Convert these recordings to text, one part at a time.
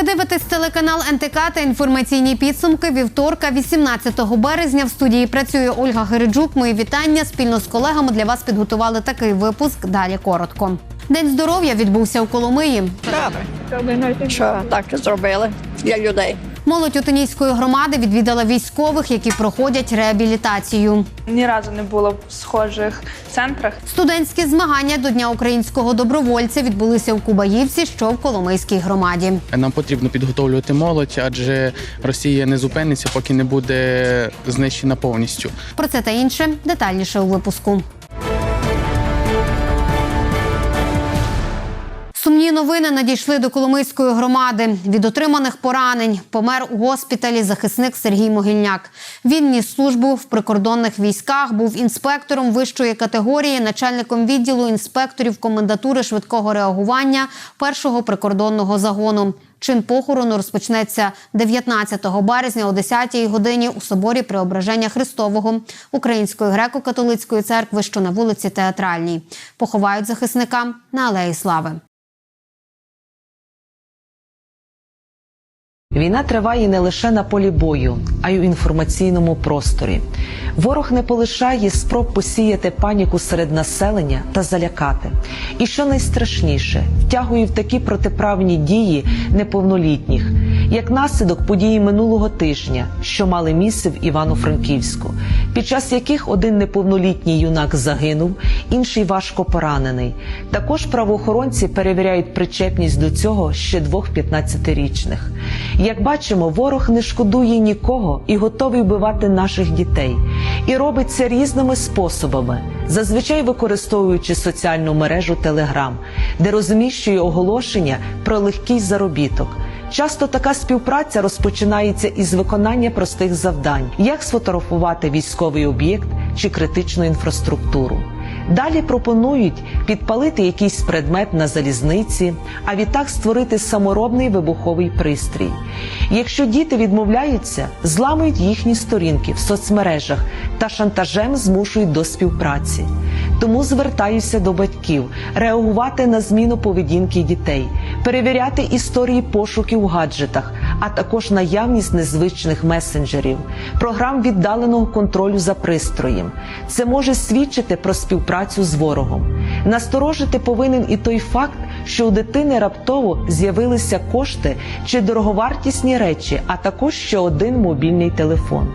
Ви дивитесь телеканал НТК та інформаційні підсумки вівторка, 18 березня. В студії працює Ольга Гериджук. Мої вітання спільно з колегами для вас підготували такий випуск. Далі коротко. День здоров'я відбувся у Коломиї. Добре, що так зробили для людей. Молодь Отинійської громади відвідала військових, які проходять реабілітацію. Ні разу не було в схожих центрах. Студентські змагання до Дня українського добровольця відбулися у Кубаївці, що в Коломийській громаді. Нам потрібно підготовлювати молодь, адже Росія не зупиниться, поки не буде знищена повністю. Про це та інше детальніше у випуску. Новини надійшли до Коломийської громади. Від отриманих поранень помер у госпіталі захисник Сергій Могильняк. Він ніс службу в прикордонних військах, був інспектором вищої категорії, начальником відділу інспекторів комендатури швидкого реагування першого прикордонного загону. Чин похорону розпочнеться 19 березня о 10 годині у соборі Преображення Христового Української греко-католицької церкви, що на вулиці Театральній. Поховають захисника на Алеї Слави. Війна триває не лише на полі бою, а й у інформаційному просторі. Ворог не полишає спроб посіяти паніку серед населення та залякати. І що найстрашніше, втягує в такі протиправні дії неповнолітніх, як наслідок події минулого тижня, що мали місце в Івано-Франківську, під час яких один неповнолітній юнак загинув, інший важко поранений. Також правоохоронці перевіряють причепність до цього ще двох 15-річних. Як бачимо, ворог не шкодує нікого і готовий вбивати наших дітей. І робить це різними способами, зазвичай використовуючи соціальну мережу Телеграм, де розміщує оголошення про легкий заробіток. Часто така співпраця розпочинається із виконання простих завдань, як сфотографувати військовий об'єкт чи критичну інфраструктуру. Далі пропонують підпалити якийсь предмет на залізниці, а відтак створити саморобний вибуховий пристрій. Якщо діти відмовляються, зламують їхні сторінки в соцмережах та шантажем змушують до співпраці. Тому звертаюся до батьків реагувати на зміну поведінки дітей, перевіряти історії пошуків у гаджетах, а також наявність незвичних месенджерів, програм віддаленого контролю за пристроєм. Це може свідчити про співпрацю з ворогом. Насторожити повинен і той факт, що у дитини раптово з'явилися кошти чи дороговартісні речі, а також ще один мобільний телефон.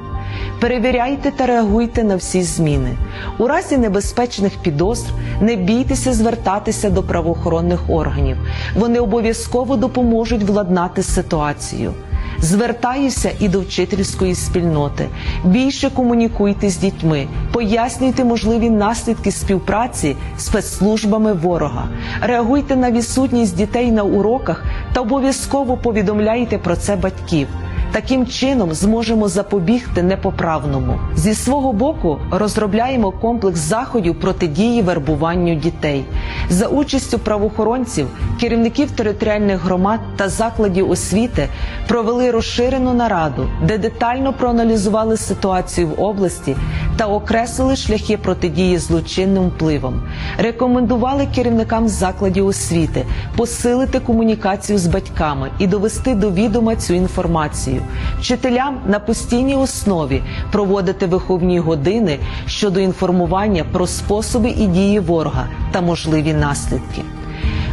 Перевіряйте та реагуйте на всі зміни. У разі небезпечних підозр не бійтеся звертатися до правоохоронних органів. Вони обов'язково допоможуть владнати ситуацію. Звертаюся і до вчительської спільноти. Більше комунікуйте з дітьми, пояснюйте можливі наслідки співпраці з спецслужбами ворога, реагуйте на відсутність дітей на уроках та обов'язково повідомляйте про це батьків. Таким чином зможемо запобігти непоправному. Зі свого боку розробляємо комплекс заходів протидії вербуванню дітей за участю правоохоронців, керівників територіальних громад та закладів освіти провели розширену нараду, де детально проаналізували ситуацію в області та окреслили шляхи протидії злочинним впливам. Рекомендували керівникам закладів освіти посилити комунікацію з батьками і довести до відома цю інформацію вчителям на постійній основі проводити виховні години щодо інформування про способи і дії ворога та можливі наслідки.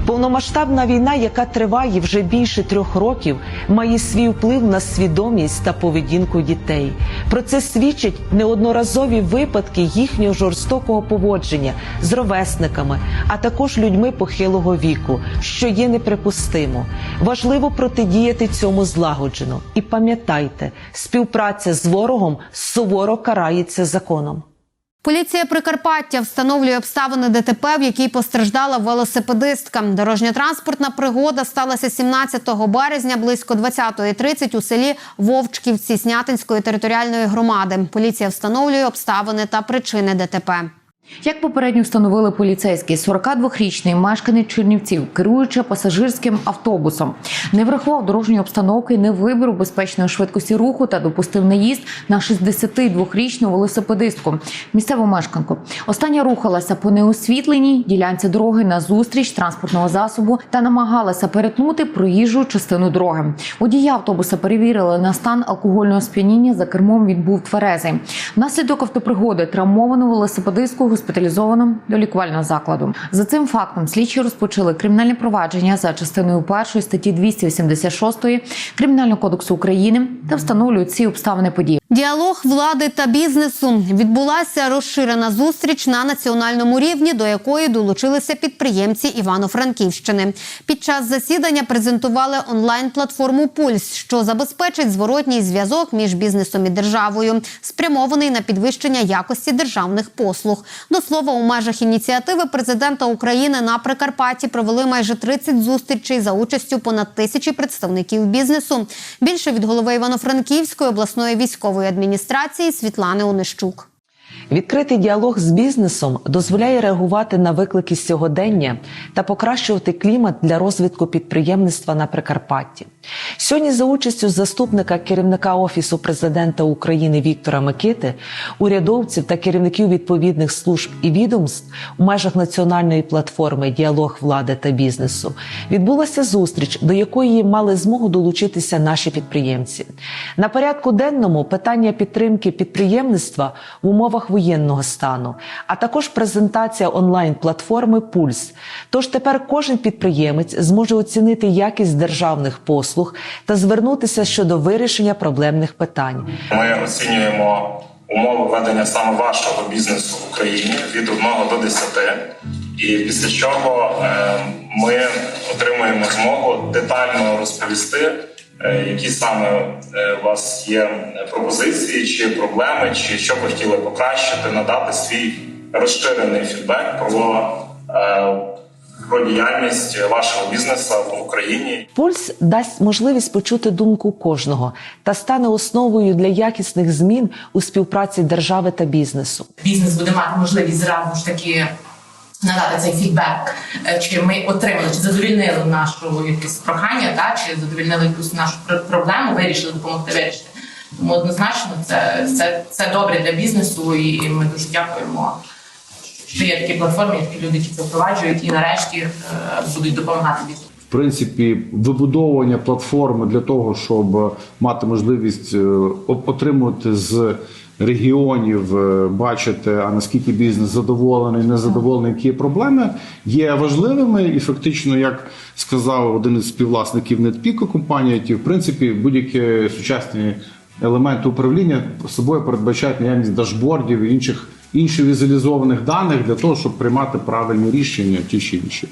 Повномасштабна війна, яка триває вже більше трьох років, має свій вплив на свідомість та поведінку дітей. Про це свідчать неодноразові випадки їхнього жорстокого поводження з ровесниками, а також людьми похилого віку, що є неприпустимо. Важливо протидіяти цьому злагоджено. І пам'ятайте, співпраця з ворогом суворо карається законом. Поліція Прикарпаття встановлює обставини ДТП, в якій постраждала велосипедистка. Дорожньо-транспортна пригода сталася 17 березня близько 20.30 у селі Вовчківці Снятинської територіальної громади. Поліція встановлює обставини та причини ДТП. Як попередньо встановили поліцейські, 42-річний мешканець Чернівців, керуючи пасажирським автобусом, не врахував дорожньої обстановки, не вибрав безпечної швидкості руху та допустив наїзд на 62-річну велосипедистку, місцеву мешканку. Остання рухалася по неосвітленій ділянці дороги на зустріч транспортного засобу та намагалася перетнути проїжджу частину дороги. Водія автобуса перевірили на стан алкогольного сп'яніння. За кермом він був тверезий. Внаслідок автопригоди травмовану велосипедистку госпіталізовано до лікувального закладу. За цим фактом слідчі розпочали кримінальне провадження за частиною першої статті 286 Кримінального кодексу України та встановлюють ці обставини події. Діалог влади та бізнесу відбулася розширена зустріч на національному рівні, до якої долучилися підприємці Івано-Франківщини. Під час засідання презентували онлайн-платформу Пульс, що забезпечить зворотній зв'язок між бізнесом і державою, спрямований на підвищення якості державних послуг. До слова, у межах ініціативи президента України на Прикарпатті провели майже 30 зустрічей за участю понад тисячі представників бізнесу. Більше від голови Івано-Франківської обласної військової адміністрації Світлани Онищук. Відкритий діалог з бізнесом дозволяє реагувати на виклики сьогодення та покращувати клімат для розвитку підприємництва на Прикарпатті. Сьогодні, за участю заступника керівника офісу президента України Віктора Микити, урядовців та керівників відповідних служб і відомств у межах національної платформи Діалог влади та бізнесу відбулася зустріч, до якої мали змогу долучитися наші підприємці. На порядку денному питання підтримки підприємництва в умовах воєнного стану, а також презентація онлайн-платформи Пульс. Тож тепер кожен підприємець зможе оцінити якість державних послуг та звернутися щодо вирішення проблемних питань. Ми оцінюємо умови ведення саме вашого бізнесу в Україні від 1 до 10. І після чого е, ми отримуємо змогу детально розповісти, які саме е, у вас є пропозиції чи проблеми, чи що б ви хотіли покращити, надати свій розширений фідбек про, е, про діяльність вашого бізнесу в Україні. Пульс дасть можливість почути думку кожного та стане основою для якісних змін у співпраці держави та бізнесу. бізнес буде мати можливість зразу ж таки надати цей фідбек, е, чи ми отримали, чи задовільнили нашу якесь прохання, та чи задовільнили якусь нашу проблему, вирішили допомогти вирішити. Тому однозначно це, це, це добре для бізнесу, і ми дуже дякуємо, що є такі платформи, такі люди, які це впроваджують, і нарешті е, будуть допомагати бізнесу. в принципі, вибудовування платформи для того, щоб мати можливість е, отримувати з регіонів, е, бачити, а наскільки бізнес задоволений, незадоволений, які проблеми, є важливими. І фактично, як сказав один із співвласників Нетпіко компанії, ті, в принципі, будь-які сучасні елементи управління собою передбачають наявність дашбордів і інших інших візуалізованих даних для того, щоб приймати правильні рішення, ті чи інші.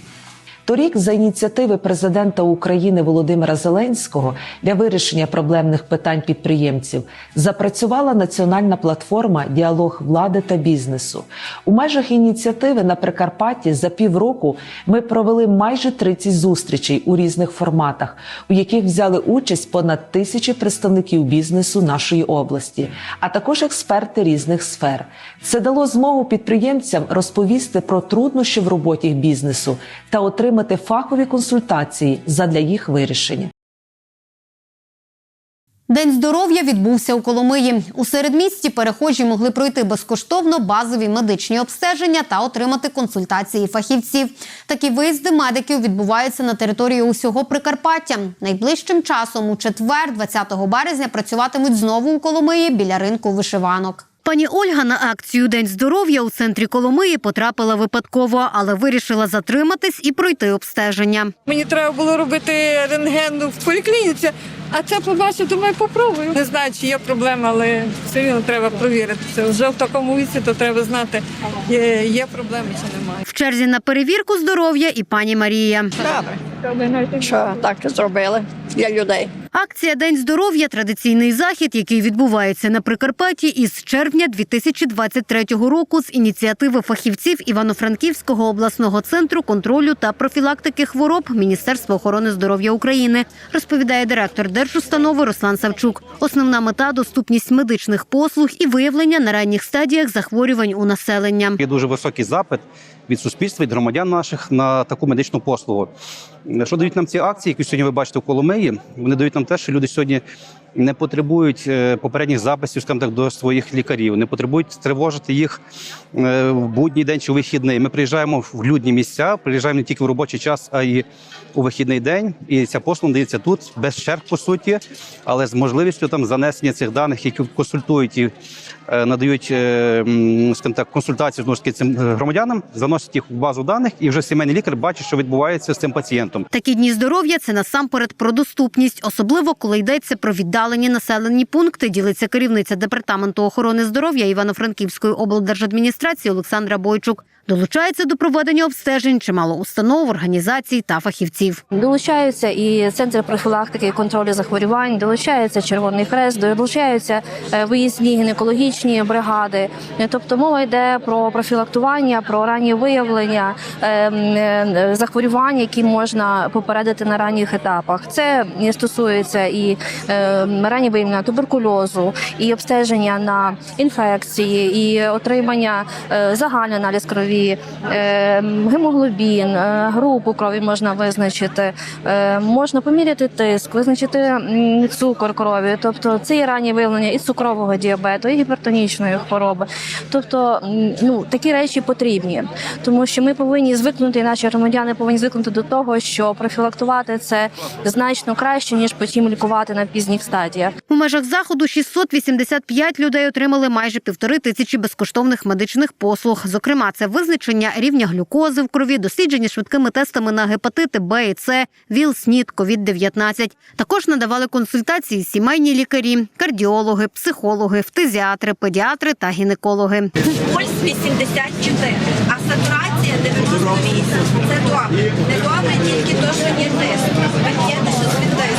Торік, за ініціативи президента України Володимира Зеленського для вирішення проблемних питань підприємців запрацювала національна платформа Діалог влади та бізнесу. У межах ініціативи на Прикарпатті за півроку ми провели майже 30 зустрічей у різних форматах, у яких взяли участь понад тисячі представників бізнесу нашої області, а також експерти різних сфер. Це дало змогу підприємцям розповісти про труднощі в роботі бізнесу та отримати фахові консультації задля їх вирішення. День здоров'я відбувся у Коломиї. У середмісті перехожі могли пройти безкоштовно базові медичні обстеження та отримати консультації фахівців. Такі виїзди медиків відбуваються на території усього Прикарпаття. Найближчим часом у четвер, 20 березня, працюватимуть знову у Коломиї біля ринку вишиванок. Пані Ольга на акцію День здоров'я у центрі Коломиї потрапила випадково, але вирішила затриматись і пройти обстеження. Мені треба було робити рентген в поліклініці, а це побачив, думаю, попробую. Не знаю, чи є проблема, але все рівно треба провірити. Це вже в такому віці, то треба знати, є, є проблеми чи немає. В черзі на перевірку здоров'я і пані Марія. Добре, що так зробили для людей. Акція День здоров'я традиційний захід, який відбувається на Прикарпатті із червня 2023 року з ініціативи фахівців Івано-Франківського обласного центру контролю та профілактики хвороб Міністерства охорони здоров'я України, розповідає директор держустанови Руслан Савчук. Основна мета доступність медичних послуг і виявлення на ранніх стадіях захворювань у населення. Є дуже високий запит від суспільства, від громадян наших на таку медичну послугу. Що дають нам ці акції, які сьогодні ви бачите в Коломиї? Вони дають нам те, що люди сьогодні не потребують е, попередніх записів скажімо так, до своїх лікарів, не потребують тривожити їх е, в будній день чи вихідний. Ми приїжджаємо в людні місця, приїжджаємо не тільки в робочий час, а й у вихідний день. І ця послуга дається тут без черг, по суті, але з можливістю там занесення цих даних, які консультують і е, надають скажімо так, консультацію знову ж таки цим громадянам, заносять їх в базу даних, і вже сімейний лікар бачить, що відбувається з цим пацієнтом. Такі дні здоров'я це насамперед про доступність, особливо коли йдеться про віддалені населені пункти. Ділиться керівниця департаменту охорони здоров'я Івано-Франківської облдержадміністрації Олександра Бойчук. Долучається до проведення обстежень чимало установ, організацій та фахівців. Долучаються і центр профілактики і контролю захворювань, долучається Червоний Хрест, долучаються е, виїзні гінекологічні бригади. Е, Тобто мова йде про профілактування, про раннє виявлення е, захворювань, які можна попередити на ранніх етапах. Це стосується і раннє виявлення туберкульозу, і обстеження на інфекції, і отримання загальний аналіз крові, е, гемоглобін, е, групу крові можна визначити, е, можна поміряти тиск, визначити цукор крові. Тобто це є раннє виявлення і цукрового діабету, і гіпертонічної хвороби. Тобто, ну такі речі потрібні, тому що ми повинні звикнути, і наші громадяни повинні звикнути до того, що профілактувати це значно краще ніж потім лікувати на пізніх стадіях. Межах заходу 685 людей отримали майже півтори тисячі безкоштовних медичних послуг. Зокрема, це визначення рівня глюкози в крові, дослідження швидкими тестами на гепатити Б і С, ВІЛ, СНІД, КОВІД-19. Також надавали консультації сімейні лікарі, кардіологи, психологи, фтизіатри, педіатри та гінекологи. Пульс 84, а сатурація 98. Це добре. Не добре тільки то, що є тиск. Пакети, що з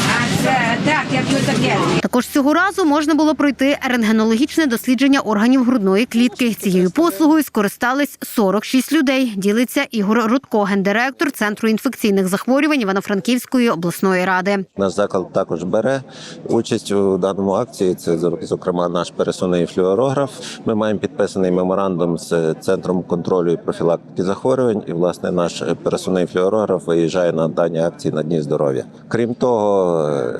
так, я п'ю таблетки. Також цього разу можна було пройти рентгенологічне дослідження органів грудної клітки. Цією послугою скористались 46 людей. Ділиться Ігор Рудко, гендиректор центру інфекційних захворювань Івано-Франківської обласної ради. Наш заклад також бере участь у даному акції. Це зокрема наш пересувний флюорограф. Ми маємо підписаний меморандум з центром контролю і профілактики захворювань. І власне наш пересувний флюорограф виїжджає на дані акції на дні здоров'я. Крім того.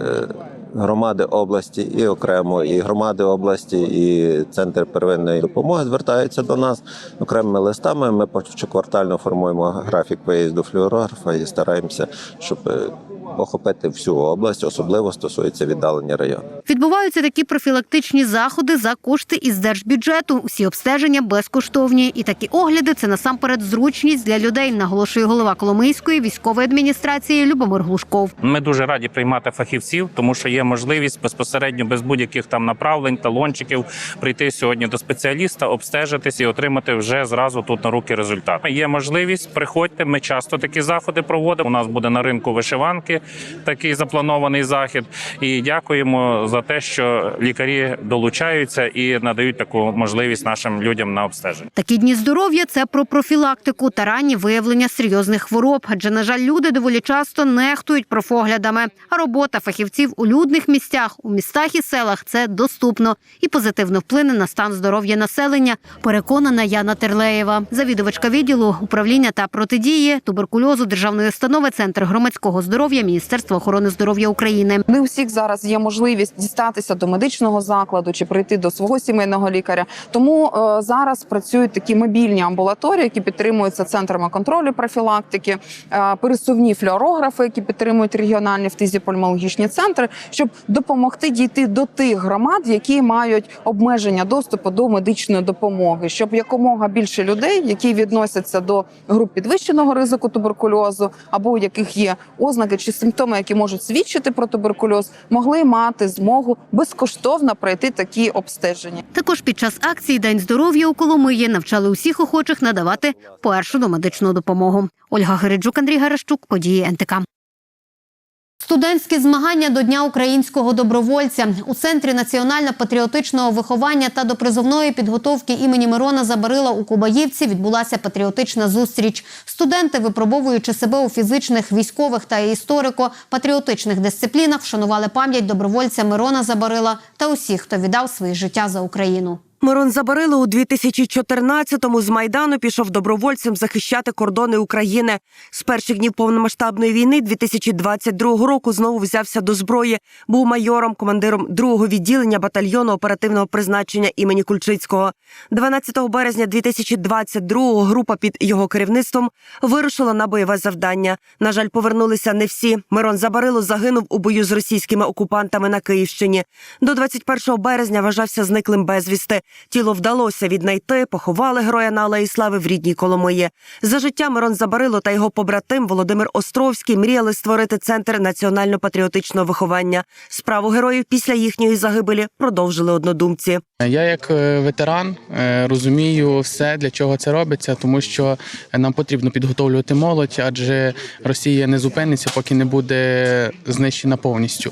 Громади області і окремо, і громади області, і центр первинної допомоги звертаються до нас окремими листами. Ми щоквартально формуємо графік виїзду флюорографа і стараємося, щоб е, охопити всю область, особливо стосується віддалення району. Відбуваються такі профілактичні заходи за кошти із держбюджету. Усі обстеження безкоштовні. І такі огляди це насамперед зручність для людей, наголошує голова Коломийської військової адміністрації Любомир Глушков. Ми дуже раді приймати фахівців, тому що є можливість безпосередньо без будь-яких там направлень, талончиків прийти сьогодні до спеціаліста, обстежитись і отримати вже зразу тут на руки результат. Є можливість, приходьте. Ми часто такі заходи проводимо. У нас буде на ринку вишиванки такий запланований захід. І дякуємо за те, що лікарі долучаються і надають таку можливість нашим людям на обстеження. Такі дні здоров'я це про профілактику та ранні виявлення серйозних хвороб. Адже, на жаль, люди доволі часто нехтують профоглядами. А робота фахівців у людних місцях, у містах і селах це доступно і позитивно вплине на стан здоров'я населення. Переконана Яна Терлеєва, завідувачка відділу управління та протидії туберкульозу державної установи Центр громадського здоров'я Міністерства охорони здоров'я України. Не всіх зараз є можливість дістатися до медичного закладу чи прийти до свого сімейного лікаря. Тому е, зараз працюють такі мобільні амбулаторії, які підтримуються центрами контролю профілактики, е, пересувні флюорографи, які підтримують регіональні фтизіопульмологічні центри, щоб допомогти дійти до тих громад, які мають обмеження доступу до медичної допомоги, щоб якомога більше людей, які відносяться до груп підвищеного ризику туберкульозу, або у яких є ознаки чи симптоми, які можуть свідчити про туберкульоз, могли мати змогу безкоштовно пройти такі обстеження. Також під час акції День здоров'я у Коломиї навчали усіх охочих надавати першу домедичну допомогу. Ольга Гереджук, Андрій Гарашчук, події НТК. Студентські змагання до Дня українського добровольця у центрі національно-патріотичного виховання та допризовної підготовки імені Мирона Забарила у Кубаївці відбулася патріотична зустріч. Студенти, випробовуючи себе у фізичних, військових та історико-патріотичних дисциплінах, вшанували пам'ять добровольця Мирона Забарила та усіх, хто віддав своє життя за Україну. Мирон Забарило у 2014-му з Майдану пішов добровольцем захищати кордони України. З перших днів повномасштабної війни 2022 року знову взявся до зброї. Був майором, командиром другого відділення батальйону оперативного призначення імені Кульчицького. 12 березня 2022-го група під його керівництвом вирушила на бойове завдання. На жаль, повернулися не всі. Мирон Забарило загинув у бою з російськими окупантами на Київщині. До 21 березня вважався зниклим безвісти. Тіло вдалося віднайти, поховали героя на Алеї Слави в рідній Коломиї. За життя Мирон Забарило та його побратим Володимир Островський мріяли створити центр національно-патріотичного виховання. Справу героїв після їхньої загибелі продовжили однодумці. Я, як е, ветеран, е, розумію все, для чого це робиться, тому що нам потрібно підготовлювати молодь, адже Росія не зупиниться, поки не буде знищена повністю.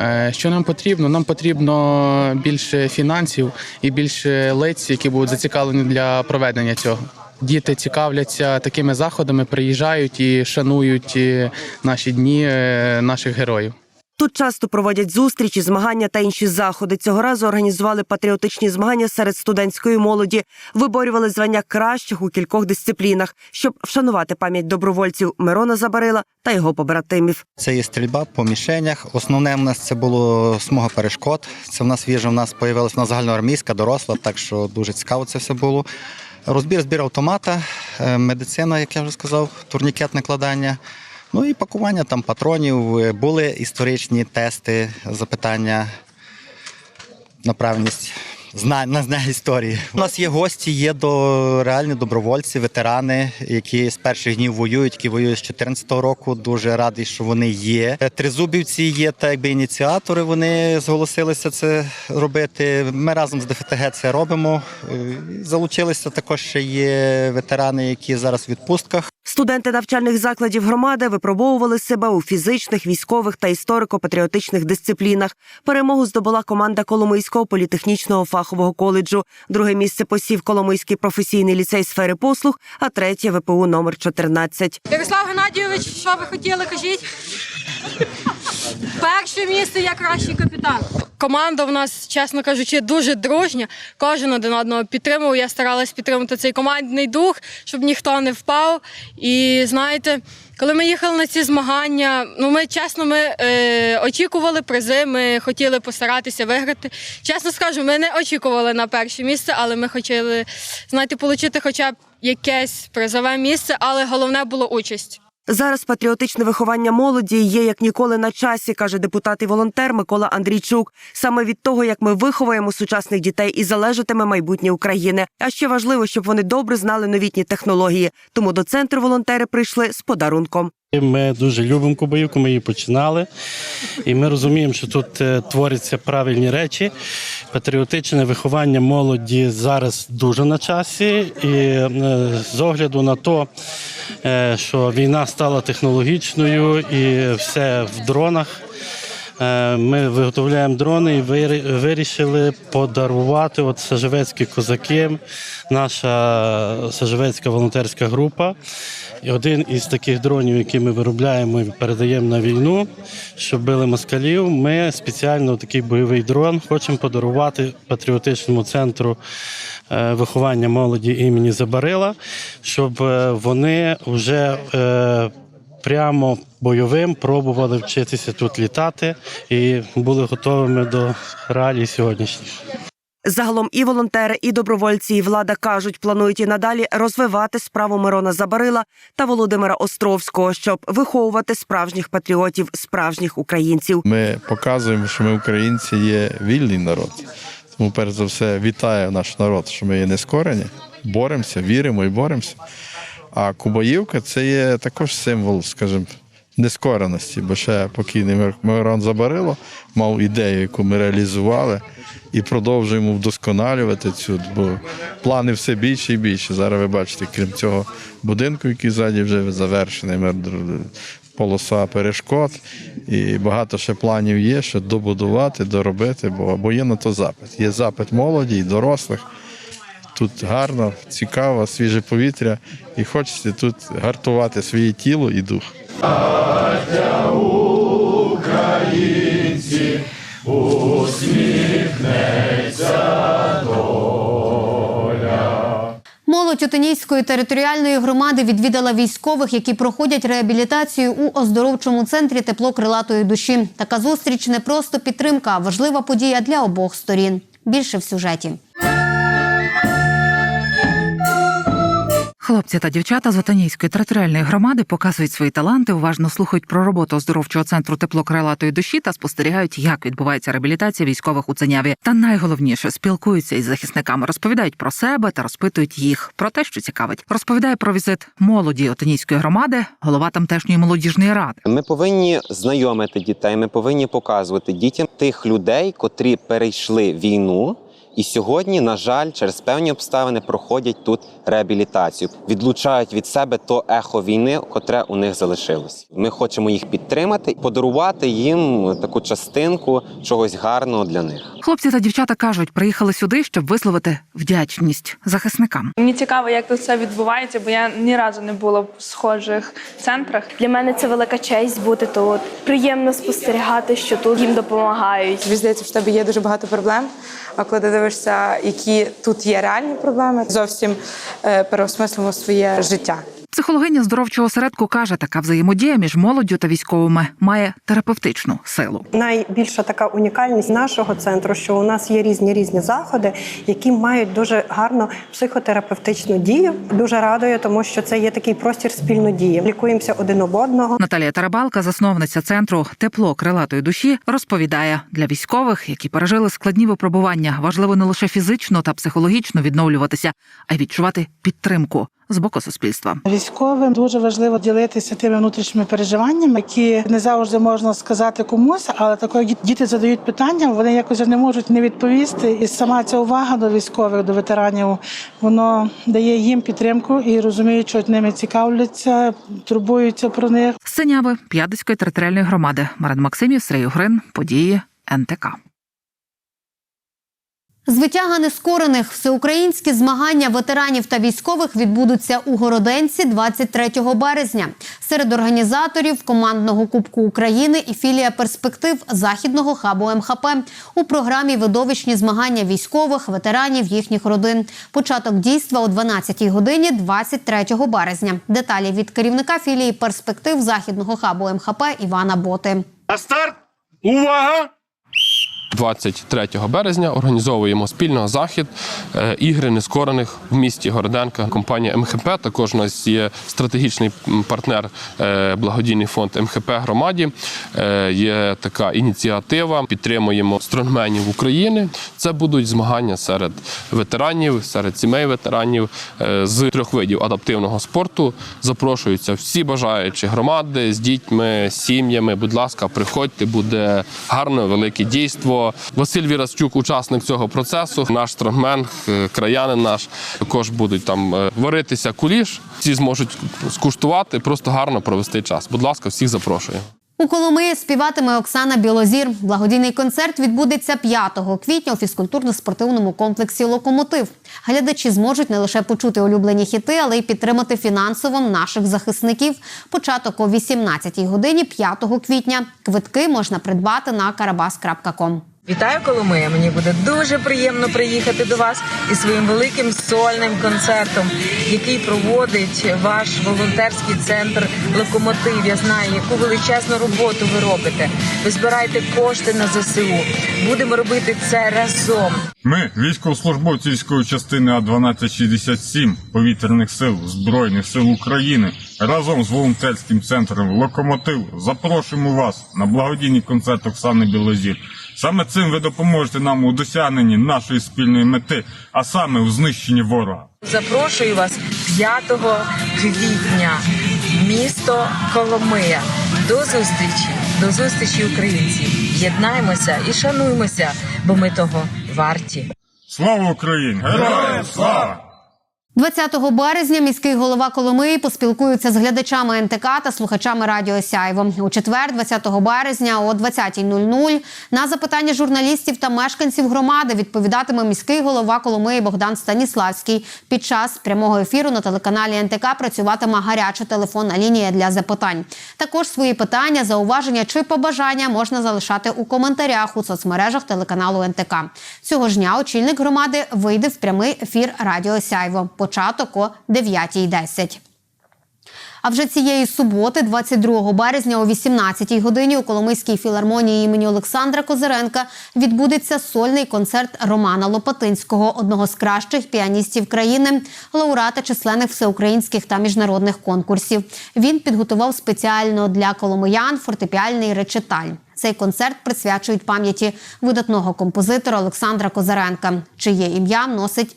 Е, Що нам потрібно? Нам потрібно більше фінансів і більше лиць, які будуть зацікавлені для проведення цього. Діти цікавляться такими заходами, приїжджають і шанують е, наші дні е, наших героїв. Тут часто проводять зустрічі, змагання та інші заходи. Цього разу організували патріотичні змагання серед студентської молоді, виборювали звання кращих у кількох дисциплінах, щоб вшанувати пам'ять добровольців Мирона Забарила та його побратимів. Це є стрільба по мішенях. Основне в нас це було смуга перешкод. Це в нас віжа, в нас появилася загальноармійська, доросла, так що дуже цікаво це все було. Розбір збір автомата, е, медицина, як я вже сказав, турнікетне кладання. Ну і пакування там патронів. Е, Були історичні тести, запитання на правильність на знання історії. У нас є гості, є до реальні добровольці, ветерани, які з перших днів воюють, які воюють з 2014 року. Дуже радий, що вони є. Е, Тризубівці є так якби ініціатори. Вони зголосилися це робити. Ми разом з ДФТГ це робимо. Е, Залучилися також ще є ветерани, які зараз в відпустках. Студенти навчальних закладів громади випробовували себе у фізичних, військових та історико-патріотичних дисциплінах. Перемогу здобула команда Коломийського політехнічного фахового коледжу. Друге місце посів Коломийський професійний ліцей сфери послуг, а третє ВПУ номер 14. Ярослав Геннадійович, що ви хотіли, кажіть? Перше місце я кращий капітан. Команда в нас, чесно кажучи, дуже дружня. Кожен один одного підтримував. Я старалась підтримати цей командний дух, щоб ніхто не впав. І знаєте, коли ми їхали на ці змагання, ну ми чесно, ми е, очікували призи, ми хотіли постаратися виграти. Чесно скажу, ми не очікували на перше місце, але ми хотіли, знаєте, отримати хоча б якесь призове місце, але головне було участь. Зараз патріотичне виховання молоді є як ніколи на часі, каже депутат і волонтер Микола Андрійчук. Саме від того, як ми виховуємо сучасних дітей, і залежатиме майбутнє України. А ще важливо, щоб вони добре знали новітні технології. Тому до центру волонтери прийшли з подарунком. Ми дуже любимо Кубаївку, ми її починали, і ми розуміємо, що тут е, творяться правильні речі. Патріотичне виховання молоді зараз дуже на часі, і е, з огляду на те, що війна стала технологічною і все в дронах. е, Ми виготовляємо дрони і вирішили подарувати от Сажевецькі козаки, наша Сажевецька волонтерська група. Один із таких дронів, які ми виробляємо і передаємо на війну, щоб били москалів. Ми спеціально такий бойовий дрон хочемо подарувати патріотичному центру е, виховання молоді імені Забарила, щоб е, вони вже е, прямо бойовим пробували вчитися тут літати і були готовими до реалій сьогоднішніх. Загалом і волонтери, і добровольці, і влада кажуть, планують і надалі розвивати справу Мирона Забарила та Володимира Островського, щоб виховувати справжніх патріотів, справжніх українців. Ми показуємо, що ми українці є вільний народ. Тому, перш за все, вітаю наш народ, що ми є нескорені, боремося, віримо і боремося. А Кубаївка це є також символ, скажімо, нескореності, бо ще покійний Мир- Мирон Забарило мав ідею, яку ми реалізували, і продовжуємо вдосконалювати цю, бо плани все більше і більше. Зараз ви бачите, крім цього будинку, який ззаді вже завершений, полоса перешкод, і багато ще планів є, що добудувати, доробити, бо, бо є на то запит. Є запит молоді і дорослих. Тут гарно, цікаво, свіже повітря, і хочеться тут гартувати своє тіло і дух. Українці, усміхнеться доля. Молодь Отинійської територіальної громади відвідала військових, які проходять реабілітацію у оздоровчому центрі тепло крилатої душі. Така зустріч не просто підтримка, а важлива подія для обох сторін. Більше в сюжеті. Хлопці та дівчата з Отанійської територіальної громади показують свої таланти, уважно слухають про роботу оздоровчого центру тепло крилатої душі та спостерігають, як відбувається реабілітація військових у Ценяві. Та найголовніше спілкуються із захисниками, розповідають про себе та розпитують їх про те, що цікавить. Розповідає про візит молоді Отанійської громади, голова тамтешньої молодіжної ради. Ми повинні знайомити дітей. Ми повинні показувати дітям тих людей, котрі перейшли війну. І сьогодні, на жаль, через певні обставини проходять тут реабілітацію, відлучають від себе то ехо війни, котре у них залишилось. Ми хочемо їх підтримати, подарувати їм таку частинку чогось гарного для них. Хлопці та дівчата кажуть, приїхали сюди, щоб висловити вдячність захисникам. Мені цікаво, як тут все відбувається, бо я ні разу не була в схожих центрах. Для мене це велика честь бути тут. Приємно спостерігати, що тут їм допомагають. Тобі здається, в тебе є дуже багато проблем. А коли ти дивишся, які тут є реальні проблеми, зовсім е, переосмислимо своє життя. Психологиня здоровчого осередку каже, така взаємодія між молоддю та військовими має терапевтичну силу. Найбільша така унікальність нашого центру, що у нас є різні різні заходи, які мають дуже гарну психотерапевтичну дію. Дуже радує, тому що це є такий простір спільнодії. Лікуємося один об одного. Наталія Тарабалка, засновниця центру тепло крилатої душі, розповідає для військових, які пережили складні випробування, важливо не лише фізично та психологічно відновлюватися, а й відчувати підтримку з боку суспільства. Військовим дуже важливо ділитися тими внутрішніми переживаннями, які не завжди можна сказати комусь, але такої діти задають питання, вони якось не можуть не відповісти. І сама ця увага до військових, до ветеранів, воно дає їм підтримку і розуміють, що ними цікавляться, турбуються про них. Синяви П'ядицької територіальної громади Марин Максимів, Сергій Грин, події НТК. З витяга нескорених всеукраїнські змагання ветеранів та військових відбудуться у Городенці 23 березня. Серед організаторів командного кубку України і філія перспектив західного хабу МХП у програмі видовищні змагання військових, ветеранів їхніх родин. Початок дійства о 12 годині 23 березня. Деталі від керівника філії перспектив західного хабу МХП Івана Боти. На старт! Увага! 23 березня організовуємо спільно захід е, ігри нескорених в місті Городенка. Компанія МХП також у нас є стратегічний партнер е, благодійний фонд МХП громаді. Е, Є така ініціатива. Підтримуємо стронгменів України. Це будуть змагання серед ветеранів, серед сімей ветеранів з трьох видів адаптивного спорту. Запрошуються всі бажаючі громади з дітьми, сім'ями. Будь ласка, приходьте, буде гарне, велике дійство. Василь Вірастюк, учасник цього процесу, наш стронгмен, е, краянин наш, також будуть там е, варитися куліш. Всі зможуть скуштувати, просто гарно провести час. Будь ласка, всіх запрошую. У Коломиї співатиме Оксана Білозір. Благодійний концерт відбудеться 5 квітня у фізкультурно-спортивному комплексі Локомотив. Глядачі зможуть не лише почути улюблені хіти, але й підтримати фінансово наших захисників. Початок о 18 годині 5 квітня. Квитки можна придбати на karabas.com. Вітаю, Коломия! Мені буде дуже приємно приїхати до вас із своїм великим сольним концертом, який проводить ваш волонтерський центр Локомотив. Я знаю, яку величезну роботу ви робите. Ви збираєте кошти на ЗСУ. Будемо робити це разом. Ми, військовослужбовці військової частини А-1267 повітряних сил Збройних сил України, разом з волонтерським центром Локомотив запрошуємо вас на благодійний концерт Оксани Білозір. Саме цим ви допоможете нам у досягненні нашої спільної мети, а саме у знищенні ворога. Запрошую вас 5 квітня, місто Коломия. До зустрічі, до зустрічі, українці. Єднаймося і шануймося, бо ми того варті. Слава Україні! Героям слава! 20 березня міський голова Коломиї поспілкується з глядачами НТК та слухачами Радіо Сяйво. У четвер, 20 березня о 20.00 на запитання журналістів та мешканців громади відповідатиме міський голова Коломиї Богдан Станіславський. Під час прямого ефіру на телеканалі НТК працюватиме гаряча телефонна лінія для запитань. Також свої питання, зауваження чи побажання можна залишати у коментарях у соцмережах телеканалу НТК. Цього ж дня очільник громади вийде в прямий ефір Радіо Сяйво. Початок о 9.10. А вже цієї суботи, 22 березня о 18-й годині у Коломийській філармонії імені Олександра Козиренка відбудеться сольний концерт Романа Лопатинського, одного з кращих піаністів країни, лауреата численних всеукраїнських та міжнародних конкурсів. Він підготував спеціально для коломиян фортепіальний речиталь. Цей концерт присвячують пам'яті видатного композитора Олександра Козаренка, чиє ім'я носить